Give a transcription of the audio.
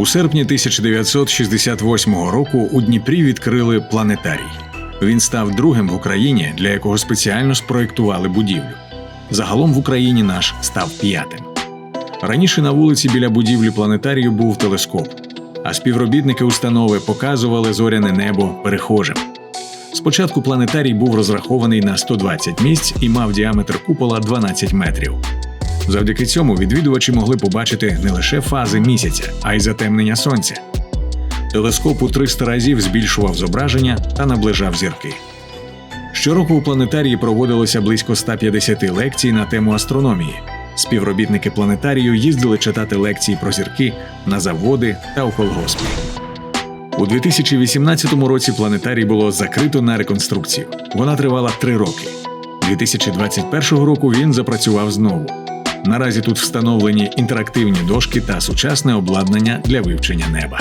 У серпні 1968 року у Дніпрі відкрили планетарій. Він став другим в Україні, для якого спеціально спроєктували будівлю. Загалом в Україні наш став п'ятим. Раніше на вулиці біля будівлі планетарію був телескоп, а співробітники установи показували зоряне небо перехожим. Спочатку планетарій був розрахований на 120 місць і мав діаметр купола 12 метрів. Завдяки цьому відвідувачі могли побачити не лише фази місяця, а й затемнення сонця. Телескоп у 300 разів збільшував зображення та наближав зірки. Щороку у планетарії проводилося близько 150 лекцій на тему астрономії. Співробітники планетарію їздили читати лекції про зірки на заводи та у колгоспи. У 2018 році планетарій було закрито на реконструкцію. Вона тривала три роки. 2021 року він запрацював знову. Наразі тут встановлені інтерактивні дошки та сучасне обладнання для вивчення неба.